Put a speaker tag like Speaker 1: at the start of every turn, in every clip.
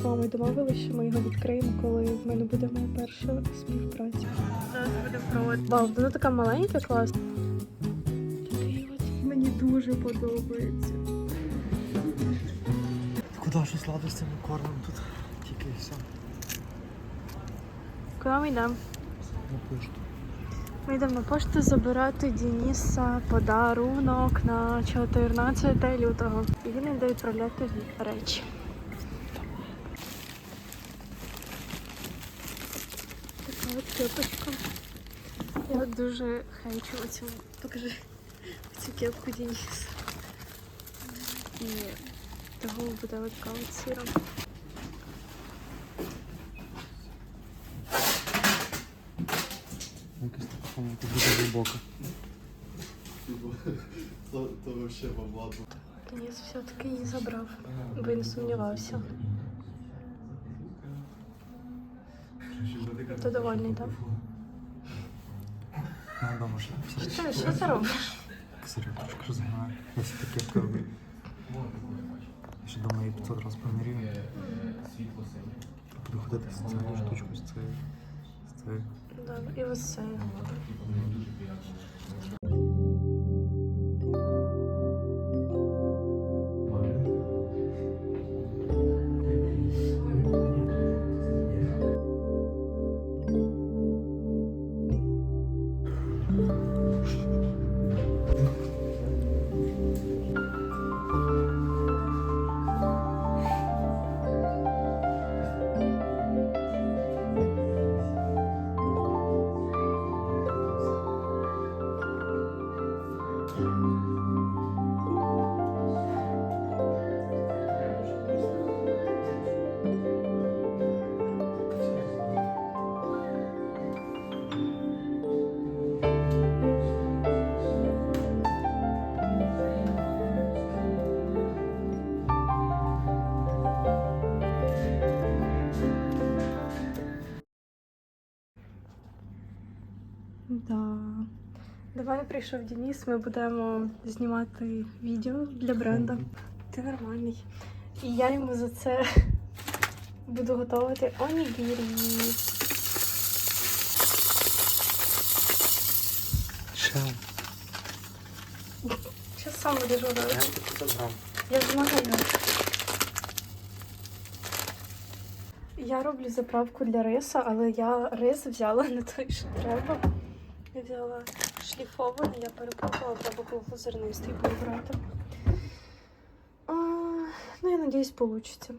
Speaker 1: з мамою домовилися, що ми його відкриємо, коли в мене буде моя перша співпраця. Зараз будемо проводити. Вау, вона така маленька, класна. Мені дуже подобається.
Speaker 2: Куди що сладостями кормом тут? Тільки і все.
Speaker 1: Куди ми йдемо?
Speaker 2: На пошту.
Speaker 1: Ми йдемо на пошту забирати Дениса подарунок на 14 лютого. І він йде відправляти речі. Така от кепочка. Я дуже хейчу оцю. Покажи цю кепку Дениса. І того буде от така от сіра.
Speaker 2: Якась така помилка дуже глибока.
Speaker 3: То, то вообще бабла.
Speaker 1: Денис все-таки її забрав, бо він сумнівався.
Speaker 2: Я вдома ще все.
Speaker 1: Що, що ти робиш?
Speaker 2: Серйозно, розгинаю. Я все таке роблю. Я ще дома її 500 разів поміряю. Буду ходити з цією штучкою, з цією. З цією.
Speaker 1: Добре, і ось це. Да. До мене прийшов Денис, ми будемо знімати відео для бренду. Ти нормальний. І я йому за це буду готувати онігірі.
Speaker 2: Ще.
Speaker 1: Що сам будеш готувати? Я змагаю. Я роблю заправку для риса, але я рис взяла не той, що треба. Взяла шліфований, я перепутала, треба зернистий був брати. А, ну, я надіюсь, вийде.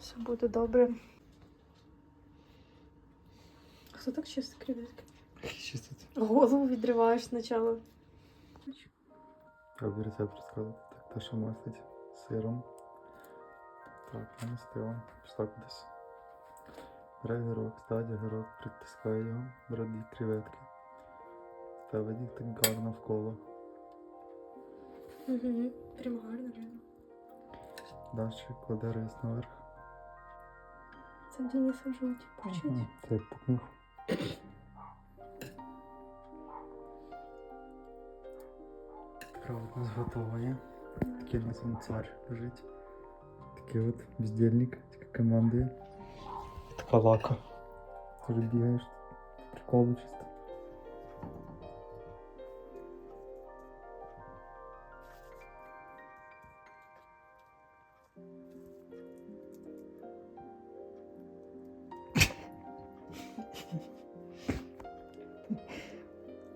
Speaker 1: Все буде добре. Хто так чистить креветки?
Speaker 2: Чистить.
Speaker 1: Голову відриваєш спочатку.
Speaker 2: Треба рецепт розказати. Так, мастить з сиром. Так, я настила. Пішла кудись. Бере гірок, ставить гірок, притискає його, бере дві креветки. Ставить їх так гарно навколо.
Speaker 1: Угу. Прям гарно, реально.
Speaker 2: Далі кладе рис наверх.
Speaker 1: Це в Дениса жуть. Почуть.
Speaker 2: Ага, Це як пукнув. Правда, у нас готово є. Такий у нас он цар лежить. Такий от бездельник, така командує. Така лака. Тоже бігаєш. Приколи чисто.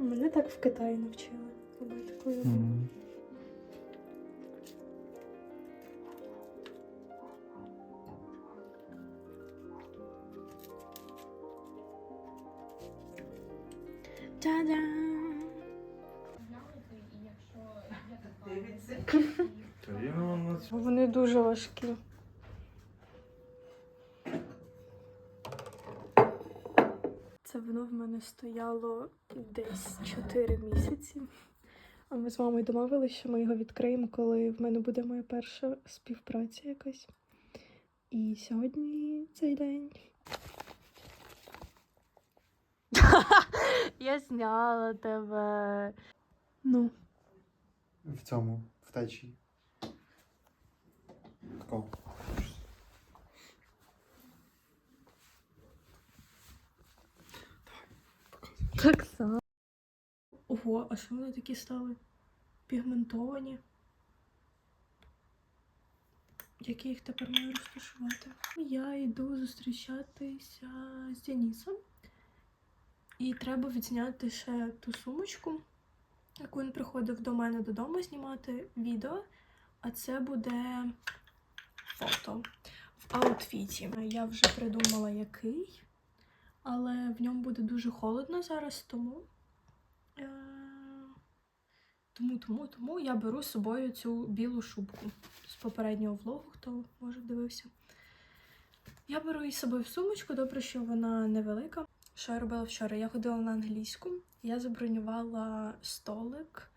Speaker 1: Мене так в Китаї навчили робити їду.
Speaker 2: Мгм.
Speaker 1: Та-дам! Вони дуже важкі. Це воно в мене стояло десь 4 місяці. А ми з мамою домовилися, що ми його відкриємо, коли в мене буде моя перша співпраця якась. І сьогодні цей день. Я зняла тебе. Ну.
Speaker 2: В цьому, в течії. Такого.
Speaker 1: Ого, а що вони такі стали? Пігментовані. Як я їх тепер маю розташувати? Я йду зустрічатися з Денисом. І треба відзняти ще ту сумочку, яку він приходив до мене додому знімати відео. А це буде фото в аутфіті. Я вже придумала який, але в ньому буде дуже холодно зараз, тому. Е, Тому, тому, тому я беру з собою цю білу шубку з попереднього влогу, хто може дивився. Я беру її з собою в сумочку, добре, що вона невелика. Що я робила вчора? Я ходила на англійську, я забронювала столик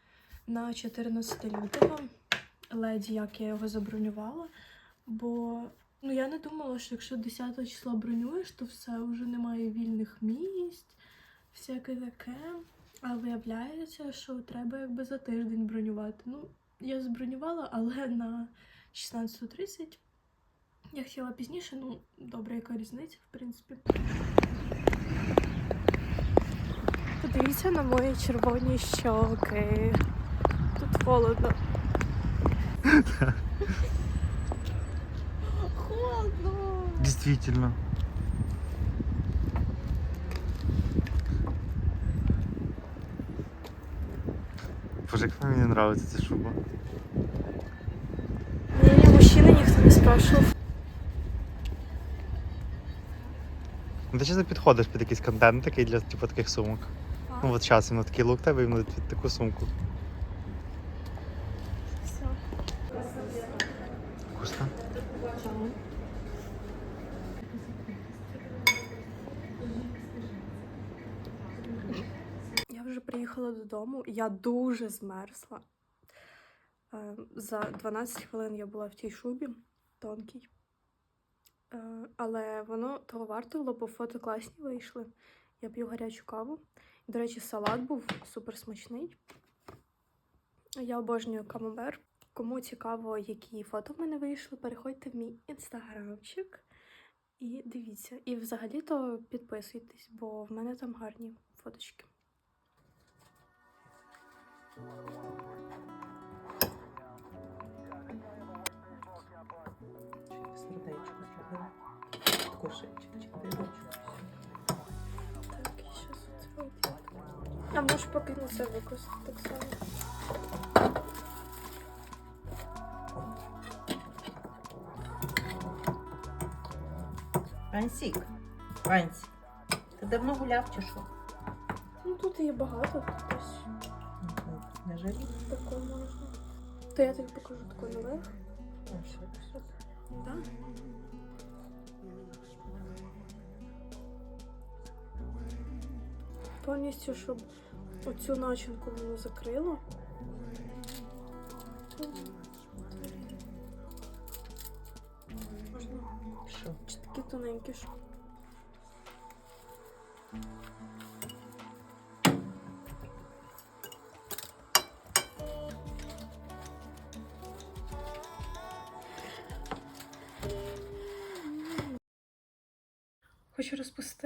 Speaker 1: на 14 лютого. Леді, як я його забронювала. Бо ну, я не думала, що якщо 10 числа бронюєш, то все вже немає вільних місць, всяке таке. А виявляється, що треба якби за тиждень бронювати. Ну, я забронювала, але на 16.30. Я хотіла пізніше, ну, добре, яка різниця, в принципі. Подивіться на мої червоні щоки. Тут холодно. Холодно.
Speaker 2: Действительно. Боже, як мені подобається ця шуба.
Speaker 1: Мнение мужчини никто не спрашивал.
Speaker 2: Ну ти часто підходиш під якийсь контент такий для типу таких сумок. Ну от зараз іменно такий лук тебе іменно під таку сумку.
Speaker 1: Все.
Speaker 2: Вкусно.
Speaker 1: Я вже приїхала додому. Я дуже змерзла. Е, За 12 хвилин я була в тій шубі тонкій. Е, Але воно того варто було, бо фото класні вийшли. Я п'ю гарячу каву. До речі, салат був супер смачний. Я обожнюю камамбер. Кому цікаво, які фото в мене вийшли, переходьте в мій інстаграмчик і дивіться. І взагалі-то підписуйтесь, бо в мене там гарні фоточки.
Speaker 4: Сердечко зробила. Кошечок, дирочок.
Speaker 1: Так, і. А можеш поки на це використати так само.
Speaker 4: Вансік, Вансік, ти давно гуляв чи що?
Speaker 1: Ну тут є багато, тут
Speaker 4: Мгм. Не
Speaker 1: можна. То я тобі покажу таку
Speaker 4: ти?
Speaker 1: Да? Повністю, щоб оцю начинку воно закрило. Можна
Speaker 4: Що?
Speaker 1: чи такі тоненькі, що.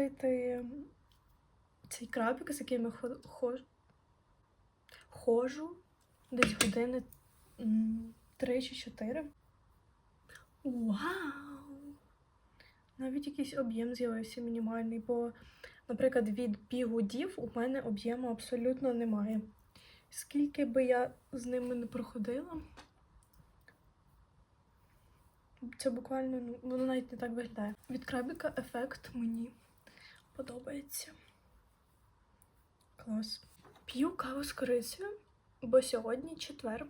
Speaker 1: Розпустити цей крабик, з яким я хо- хож... ходжу десь години м, три чи чотири. Вау! Навіть якийсь об'єм з'явився мінімальний, бо, наприклад, від бігудів у мене об'єму абсолютно немає. Скільки би я з ними не проходила, це буквально ну, воно навіть не так виглядає. Від крабіка ефект мені подобається. Клас. П'ю каву з корицею, бо сьогодні четвер.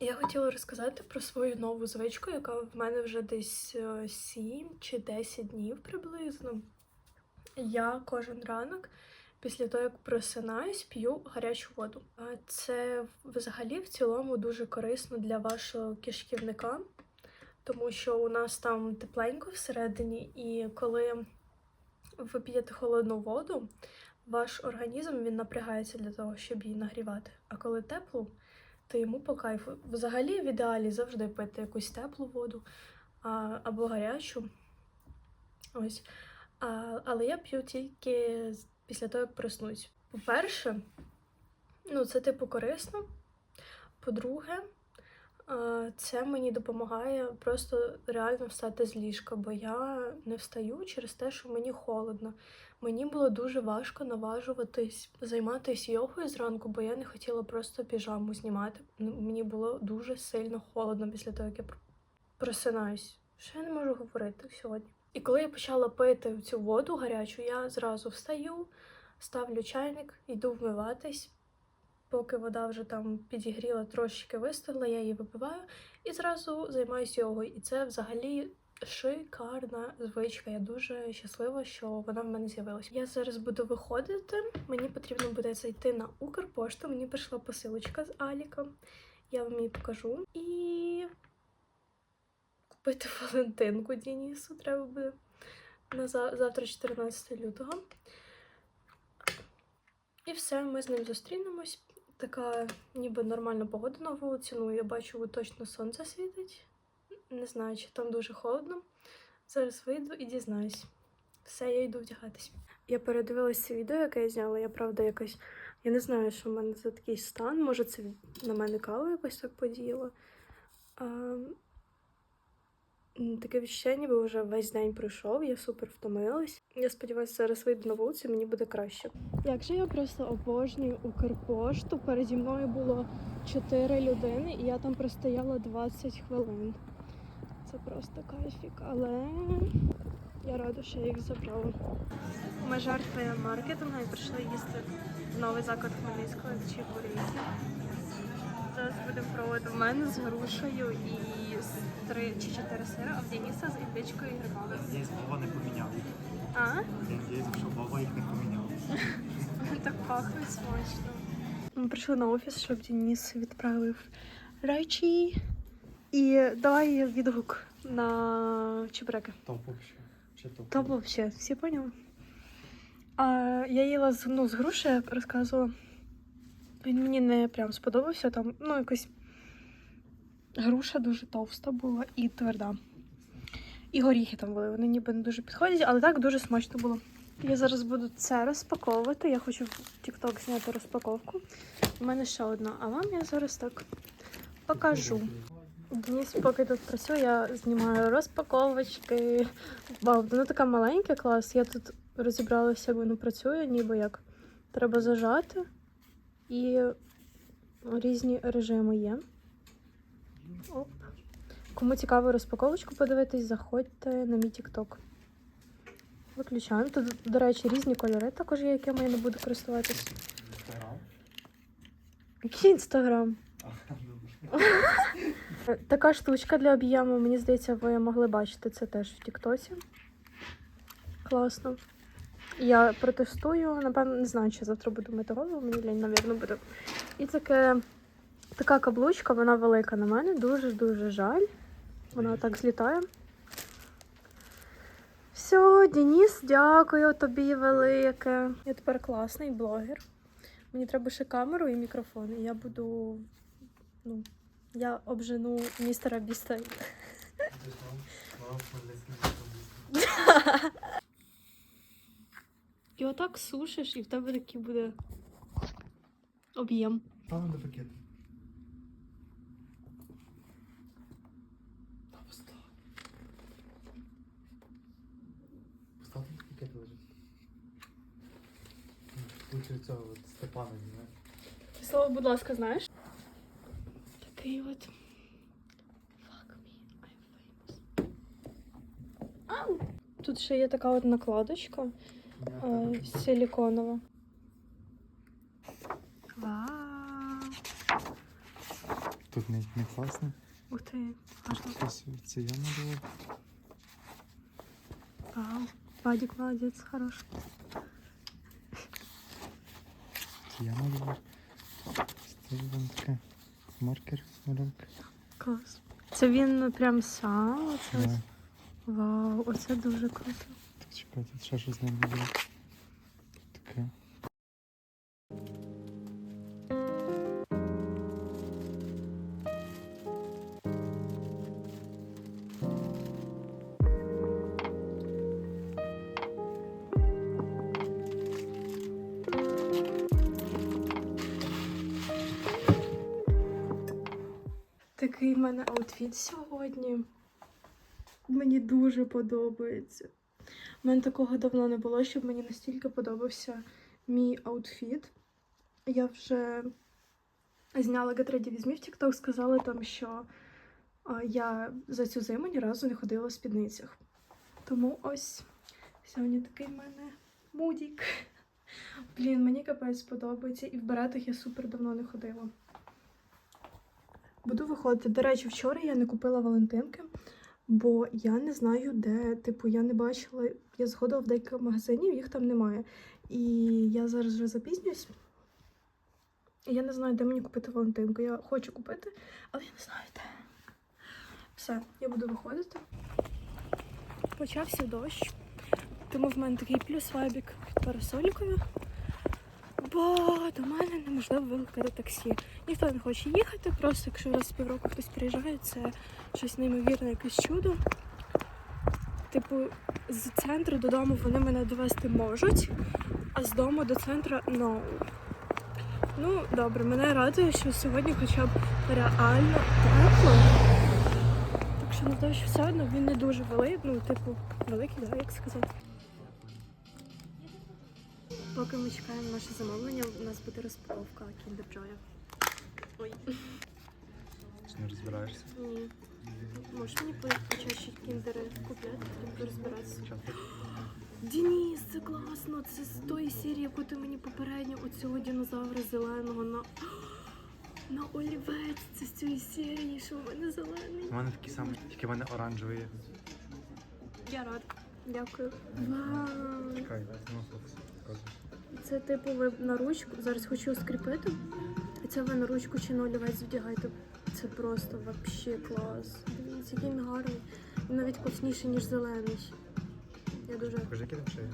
Speaker 1: Я хотіла розказати про свою нову звичку, яка в мене вже десь 7 чи 10 днів приблизно. Я кожен ранок, після того, як просинаюсь, п'ю гарячу воду. А Це взагалі в цілому дуже корисно для вашого кишківника, тому що у нас там тепленько всередині, і коли ви п'єте холодну воду, ваш організм він напрягається для того, щоб її нагрівати. А коли теплу, то йому по кайфу. Взагалі, в ідеалі завжди пити якусь теплу воду а, або гарячу. Ось. А, але я п'ю тільки після того, як проснусь. По-перше, ну, це типу корисно. По-друге, це мені допомагає просто реально встати з ліжка, бо я не встаю через те, що мені холодно. Мені було дуже важко наважуватись займатися йогою зранку, бо я не хотіла просто піжаму знімати. Мені було дуже сильно холодно після того, як я просинаюсь. Що я не можу говорити сьогодні? І коли я почала пити цю воду гарячу, я зразу встаю, ставлю чайник, йду вмиватись. Поки вода вже там підігріла, трошечки вистигла, я її випиваю і зразу займаюся йогою. І це взагалі шикарна звичка. Я дуже щаслива, що вона в мене з'явилася. Я зараз буду виходити. Мені потрібно буде зайти на Укрпошту. Мені прийшла посилочка з Аліка. Я вам її покажу. І купити Валентинку Дінісу треба буде на завтра, 14 лютого. І все, ми з ним зустрінемось. Така ніби нормальна погода на вулиці. Ну, я бачу, точно сонце світить. Не знаю, чи там дуже холодно. Зараз вийду і дізнаюсь. Все, я йду вдягатись. Я передивилася це відео, яке я зняла. Я правда якось. Я не знаю, що в мене за такий стан. Може, це на мене кава якось так подіяло. А, м, таке відчуття, ніби вже весь день пройшов, я супер втомилась. Я сподіваюся, зараз вийду на вулицю, мені буде краще. Як же я просто обожнюю Укрпошту. Переді мною було 4 людини, і я там простояла 20 хвилин. Це просто кайфік, але я рада, що я їх забрала. Ми жертви маркетингу і прийшли їсти в новий заклад Хмельницького чи чебуреки. Зараз будемо пробувати в мене з грушею і з три чи чотири сира, а в Дениса з індичкою і грибами.
Speaker 3: Є Вова не поміняв.
Speaker 1: А?
Speaker 3: Є, що Вова їх не поміняв.
Speaker 1: Так пахнуть смачно. Ми прийшли на офіс, щоб Денис відправив речі. І давай відгук на чебреки.
Speaker 3: Топ вообще. Чи топ?
Speaker 1: Топ вообще, всі поняли? А, я їла з, ну, з груші, розказувала. Він мені не прям сподобався. Там, ну, якось груша дуже товста була і тверда. І горіхи там були. Вони ніби не дуже підходять, але так дуже смачно було. Я зараз буду це розпаковувати. Я хочу в TikTok зняти розпаковку. У мене ще одна, а вам я зараз так покажу. Денис, поки тут працює, я знімаю розпаковочки. Вау, воно така маленька клас. Я тут розібралася, як воно працює, ніби як треба зажати. І різні режими є. Оп. Кому цікаво розпаковочку подивитись, заходьте на мій TikTok. Виключаємо. Тут, до речі, різні кольори також є, якими я не буду користуватись.
Speaker 3: Інстаграм?
Speaker 1: Який інстаграм? Така штучка для об'єму, мені здається, ви могли бачити це теж в Тіктоці. Класно. Я протестую, напевно, не знаю, чи завтра буду мити голову, мені лень, навірно, буде. І таке, така каблучка, вона велика на мене, дуже-дуже жаль. Вона так злітає. Все, Денис, дякую тобі велике. Я тепер класний блогер. Мені треба ще камеру і мікрофон, і я буду. Ну, я обжену містера Біста. І отак сушиш, і в тебе такий буде об'єм.
Speaker 3: Ставимо до пакету. Та постав. Постав до пакету лежить. Лучше цього от Степана, не?
Speaker 1: Ти слово, будь ласка, знаєш? Такий от. Fuck me, I'm famous. Ау! Тут ще є така от накладочка е, силіконова. Вау!
Speaker 2: Тут не, не класно.
Speaker 1: Ух ти, гарно.
Speaker 2: Це я малював.
Speaker 1: Вау. Вадик молодець, хороший.
Speaker 2: Це я малював. Це вам таке маркер малюнка.
Speaker 1: Клас. Це він прям сам. Оце.
Speaker 2: Да.
Speaker 1: Вау, оце дуже круто.
Speaker 2: Так чекай, ще щось не було. Таке.
Speaker 1: Такий в мене аутфіт сьогодні. Мені дуже подобається. У мене такого давно не було, щоб мені настільки подобався мій аутфіт. Я вже зняла Гетреді візьмі в TikTok, сказала там, що я за цю зиму ні разу не ходила в спідницях. Тому ось сьогодні такий в мене мудік. Блін, мені капець подобається, і в беретах я супер давно не ходила. Буду виходити. До речі, вчора я не купила Валентинки, бо я не знаю, де. Типу, я не бачила. Я зходила в декілька магазинів, їх там немає. І я зараз вже запізнююсь. Я не знаю, де мені купити Валентинку. Я хочу купити, але я не знаю де. Все, я буду виходити. Почався дощ, тому в мене такий плюс вайбік під. Бо до мене неможливо викликати таксі. Ніхто не хоче їхати, просто якщо раз в півроку хтось приїжджає, це щось неймовірне, якесь чудо. Типу, з центру додому вони мене довести можуть, а з дому до центру no. Ну, добре, мене радує, що сьогодні хоча б реально тепло. Так що на дощ все одно він не дуже великий, ну, типу, великий, да, як сказати. Поки ми чекаємо наше замовлення, у нас буде розпаковка Kinder Joy. Ой,
Speaker 2: Чи не розбираєшся?
Speaker 1: ні. Можеш мені по- почаще кіндери купляти, щоб розбиратися? Денис, це класно! Це з тої серії, яку ти мені попередньо оцього динозавра зеленого на. На олівець. Це з цієї серії, що в мене зелений.
Speaker 3: У мене такі самі, тільки в мене оранжеві є.
Speaker 1: Я рада. Дякую. Вау!
Speaker 2: Чекай, ну фокус. показуй.
Speaker 1: Це типу ви на ручку. Зараз хочу скріпити. І це ви на ручку чи на олівець вдягаєте. Це просто вообще клас. Дивіться, який він гарний. Він навіть класніший, ніж зелений. Я дуже
Speaker 2: Покажи, який там є.